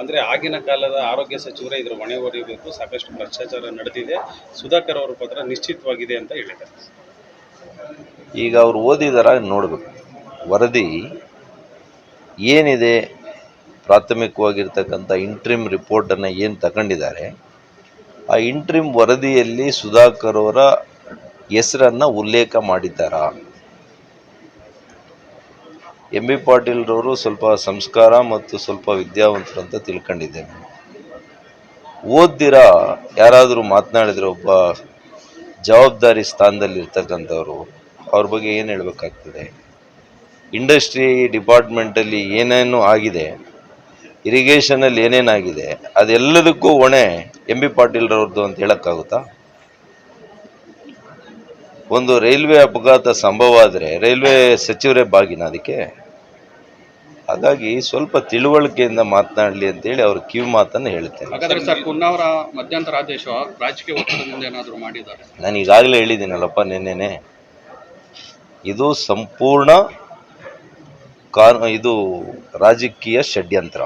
ಅಂದ್ರೆ ಆಗಿನ ಕಾಲದ ಆರೋಗ್ಯ ಸಚಿವರೇ ಇದರ ಹೊಣೆ ಹೊರಿಬೇಕು, ಸಾಕಷ್ಟು ಭ್ರಷ್ಟಾಚಾರ ನಡೆದಿದೆ. ಸುಧಾಕರ್ ಅವರ ಪತ್ರ ನಿಶ್ಚಿತವಾಗಿದೆ ಅಂತ ಹೇಳಿದ್ದಾರೆ. ಈಗ ಅವ್ರು ಓದಿದಾರ, ನೋಡಬೇಕು. ವರದಿ ಏನಿದೆ? ಪ್ರಾಥಮಿಕವಾಗಿರ್ತಕ್ಕಂಥ ಇಂಟ್ರಿಮ್ ರಿಪೋರ್ಟನ್ನು ಏನು ತಗೊಂಡಿದ್ದಾರೆ? ಆ ಇಂಟ್ರಿಮ್ ವರದಿಯಲ್ಲಿ ಸುಧಾಕರ್ ಅವರ ಹೆಸರನ್ನು ಉಲ್ಲೇಖ ಮಾಡಿದ್ದಾರಾ? ಎಂ ಬಿ ಪಾಟೀಲ್ರವರು ಸ್ವಲ್ಪ ಸಂಸ್ಕಾರ ಮತ್ತು ಸ್ವಲ್ಪ ವಿದ್ಯಾವಂತರು ಅಂತ ತಿಳ್ಕೊಂಡಿದ್ದೇನೆ. ಓದ್ದಿರ, ಯಾರಾದರೂ ಮಾತನಾಡಿದ್ರೆ ಒಬ್ಬ ಜವಾಬ್ದಾರಿ ಸ್ಥಾನದಲ್ಲಿ ಇರ್ತಕ್ಕಂಥವ್ರು, ಅವ್ರ ಬಗ್ಗೆ ಏನು ಹೇಳಬೇಕಾಗ್ತದೆ? ಇಂಡಸ್ಟ್ರಿ ಡಿಪಾರ್ಟ್ಮೆಂಟಲ್ಲಿ ಏನೇನು ಆಗಿದೆ, ಇರಿಗೇಷನಲ್ಲಿ ಏನೇನಾಗಿದೆ, ಅದೆಲ್ಲದಕ್ಕೂ ಹೊಣೆ ಎಂ ಬಿ ಪಾಟೀಲ್ರವ್ರದ್ದು ಅಂತ ಹೇಳೋಕ್ಕಾಗುತ್ತಾ? ಒಂದು ರೈಲ್ವೆ ಅಪಘಾತ ಸಂಭವ ಆದರೆ ರೈಲ್ವೆ ಸಚಿವರೇ ಬಾಗಿನ ಅದಕ್ಕೆ. ಹಾಗಾಗಿ ಸ್ವಲ್ಪ ತಿಳುವಳಿಕೆಯಿಂದ ಮಾತನಾಡಲಿ ಅಂತೇಳಿ ಅವ್ರ ಕಿವಿ ಮಾತನ್ನು ಹೇಳ್ತೇನೆ. ನಾನು ಈಗಾಗಲೇ ಹೇಳಿದ್ದೀನಲ್ಲಪ್ಪ ನಿನ್ನೆನೆ. ಇದು ಸಂಪೂರ್ಣ ಕಾನ್ ಇದು ರಾಜಕೀಯ ಷಡ್ಯಂತ್ರ.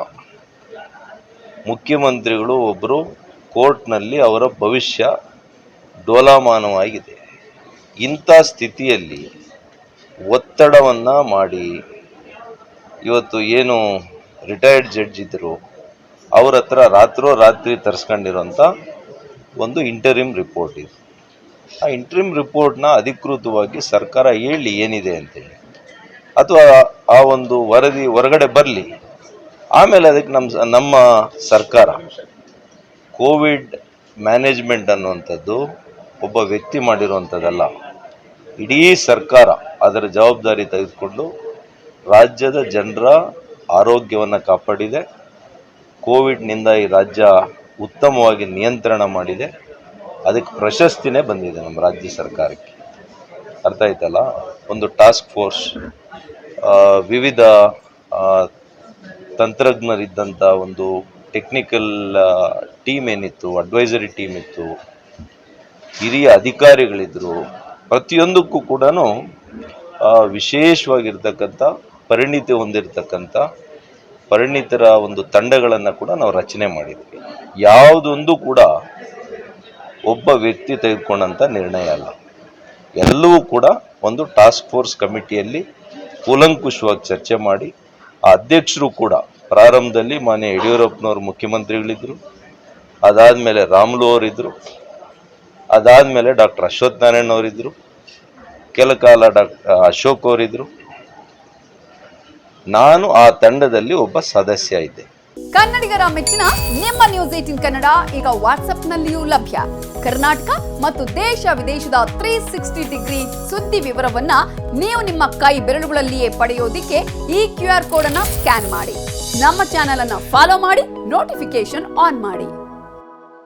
ಮುಖ್ಯಮಂತ್ರಿಗಳು ಒಬ್ಬರು ಕೋರ್ಟ್ನಲ್ಲಿ ಅವರ ಭವಿಷ್ಯ ಡೋಲಾಮಾನವಾಗಿದೆ. ಇಂಥ ಸ್ಥಿತಿಯಲ್ಲಿ ಒತ್ತಡವನ್ನು ಮಾಡಿ, ಇವತ್ತು ಏನು ರಿಟೈರ್ಡ್ ಜಡ್ಜ್ ಇದ್ದರು ಅವ್ರ ಹತ್ರ ರಾತ್ರೋ ರಾತ್ರಿ ತರಿಸ್ಕೊಂಡಿರೋಂಥ ಒಂದು ಇಂಟರಿಮ್ ರಿಪೋರ್ಟ್ ಇದೆ. ಆ ಇಂಟರಿಮ್ ರಿಪೋರ್ಟ್ನ ಅಧಿಕೃತವಾಗಿ ಸರ್ಕಾರ ಹೇಳಿ ಏನಿದೆ ಅಂತೇಳಿ ಅಥವಾ ಆ ಒಂದು ವರದಿ ಹೊರಗಡೆ ಬರಲಿ, ಆಮೇಲೆ ಅದಕ್ಕೆ ನಮ್ಮ ನಮ್ಮ ಸರ್ಕಾರ ಕೋವಿಡ್ ಮ್ಯಾನೇಜ್ಮೆಂಟ್ ಅನ್ನುವಂಥದ್ದು ಒಬ್ಬ ವ್ಯಕ್ತಿ ಮಾಡಿರುವಂಥದ್ದಲ್ಲ. ಇಡೀ ಸರ್ಕಾರ ಅದರ ಜವಾಬ್ದಾರಿ ತೆಗೆದುಕೊಂಡು ರಾಜ್ಯದ ಜನರ ಆರೋಗ್ಯವನ್ನು ಕಾಪಾಡಿದೆ. ಕೋವಿಡ್ನಿಂದ ಈ ರಾಜ್ಯ ಉತ್ತಮವಾಗಿ ನಿಯಂತ್ರಣ ಮಾಡಿದೆ. ಅದಕ್ಕೆ ಪ್ರಶಸ್ತಿನೇ ಬಂದಿದೆ ನಮ್ಮ ರಾಜ್ಯ ಸರ್ಕಾರಕ್ಕೆ. ಅರ್ಥ ಆಯ್ತಲ್ಲ? ಒಂದು ಟಾಸ್ಕ್ ಫೋರ್ಸ್ ವಿವಿಧ ತಂತ್ರಜ್ಞರಿದ್ದಂಥ ಒಂದು ಟೆಕ್ನಿಕಲ್ ಟೀಮ್ ಏನಿತ್ತು ಅಡ್ವೈಸರಿ ಟೀಮ್ ಇತ್ತು ಹಿರಿಯ ಅಧಿಕಾರಿಗಳಿದ್ದರು ಪ್ರತಿಯೊಂದಕ್ಕೂ ಕೂಡ ವಿಶೇಷವಾಗಿರ್ತಕ್ಕಂಥ ಪರಿಣಿತಿ ಹೊಂದಿರತಕ್ಕಂಥ ಪರಿಣಿತರ ಒಂದು ತಂಡಗಳನ್ನು ಕೂಡ ನಾವು ರಚನೆ ಮಾಡಿದ್ವಿ. ಯಾವುದೊಂದು ಕೂಡ ಒಬ್ಬ ವ್ಯಕ್ತಿ ತೆಗೆದುಕೊಂಡಂಥ ನಿರ್ಣಯ ಅಲ್ಲ. ಎಲ್ಲವೂ ಕೂಡ ಒಂದು ಟಾಸ್ಕ್ ಫೋರ್ಸ್ ಕಮಿಟಿಯಲ್ಲಿ ಕೂಲಂಕುಷವಾಗಿ ಚರ್ಚೆ ಮಾಡಿ, ಆ ಅಧ್ಯಕ್ಷರು ಕೂಡ ಪ್ರಾರಂಭದಲ್ಲಿ ಮಾನ್ಯ ಯಡಿಯೂರಪ್ಪನವರು ಮುಖ್ಯಮಂತ್ರಿಗಳಿದ್ದರು ಅದಾದಮೇಲೆ ರಾಮುಲು ಅವರಿದ್ದರು ಅದಾದಮೇಲೆ ಡಾಕ್ಟರ್ ಅಶ್ವಥ್ ನಾರಾಯಣ್ ಅವರಿದ್ದರು ಕೆಲ ಕಾಲ ಡಾಕ್ಟರ್ ಅಶೋಕ್ ಅವರಿದ್ದರು ನಾನು ಆ ತಂಡದಲ್ಲಿ ಒಬ್ಬ ಸದಸ್ಯ ಇದ್ದೆ. ಕನ್ನಡಿಗರ ಮೆಚ್ಚಿನ ನಿಮ್ಮ ನ್ಯೂಸ್ ಏಟಿನ್ ಕನ್ನಡ ಈಗ ವಾಟ್ಸ್ಆಪ್ನಲ್ಲಿಯೂ ಲಭ್ಯ. ಕರ್ನಾಟಕ ಮತ್ತು ದೇಶ ವಿದೇಶದ ತ್ರೀ ಸಿಕ್ಸ್ಟಿ ಡಿಗ್ರಿ ಸುದ್ದಿ ವಿವರವನ್ನ ನೀವು ನಿಮ್ಮ ಕೈ ಬೆರಳುಗಳಲ್ಲಿಯೇ ಪಡೆಯೋದಿಕ್ಕೆ ಈ ಕ್ಯೂ ಆರ್ ಕೋಡ್ ಅನ್ನ ಸ್ಕ್ಯಾನ್ ಮಾಡಿ. ನಮ್ಮ ಚಾನೆಲ್ ಅನ್ನ ಫಾಲೋ ಮಾಡಿ ನೋಟಿಫಿಕೇಶನ್ ಆನ್ ಮಾಡಿ.